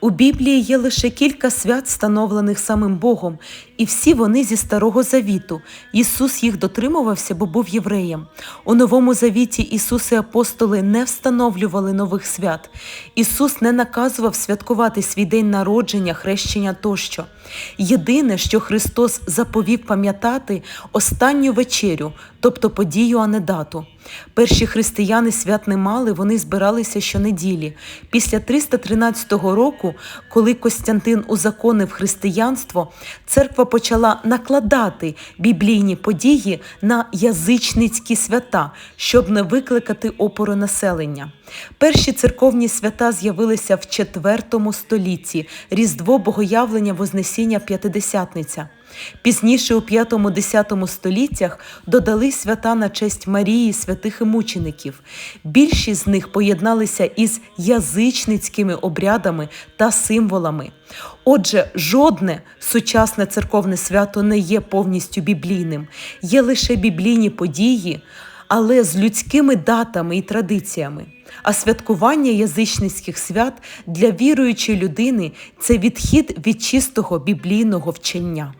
У Біблії є лише кілька свят, встановлених самим Богом, і всі вони зі Старого Завіту. Ісус їх дотримувався, бо був євреєм. У Новому Завіті Ісус і апостоли не встановлювали нових свят. Ісус не наказував святкувати свій день народження, хрещення тощо. Єдине, що Христос заповів пам'ятати останню вечерю, тобто подію, а не дату. Перші християни свят не мали, вони збиралися щонеділі. Після 313 року, коли Костянтин узаконив християнство, церква почала накладати біблійні події на язичницькі свята, щоб не викликати опору населення. Перші церковні свята з'явилися в IV столітті Різдво Богоявлення Вознесіння П'ятидесятниця. Пізніше у 5-10 століттях додали свята на честь Марії, святих і мучеників. Більшість з них поєдналися із язичницькими обрядами та символами. Отже, жодне сучасне церковне свято не є повністю біблійним, є лише біблійні події, але з людськими датами і традиціями. А святкування язичницьких свят для віруючої людини це відхід від чистого біблійного вчення.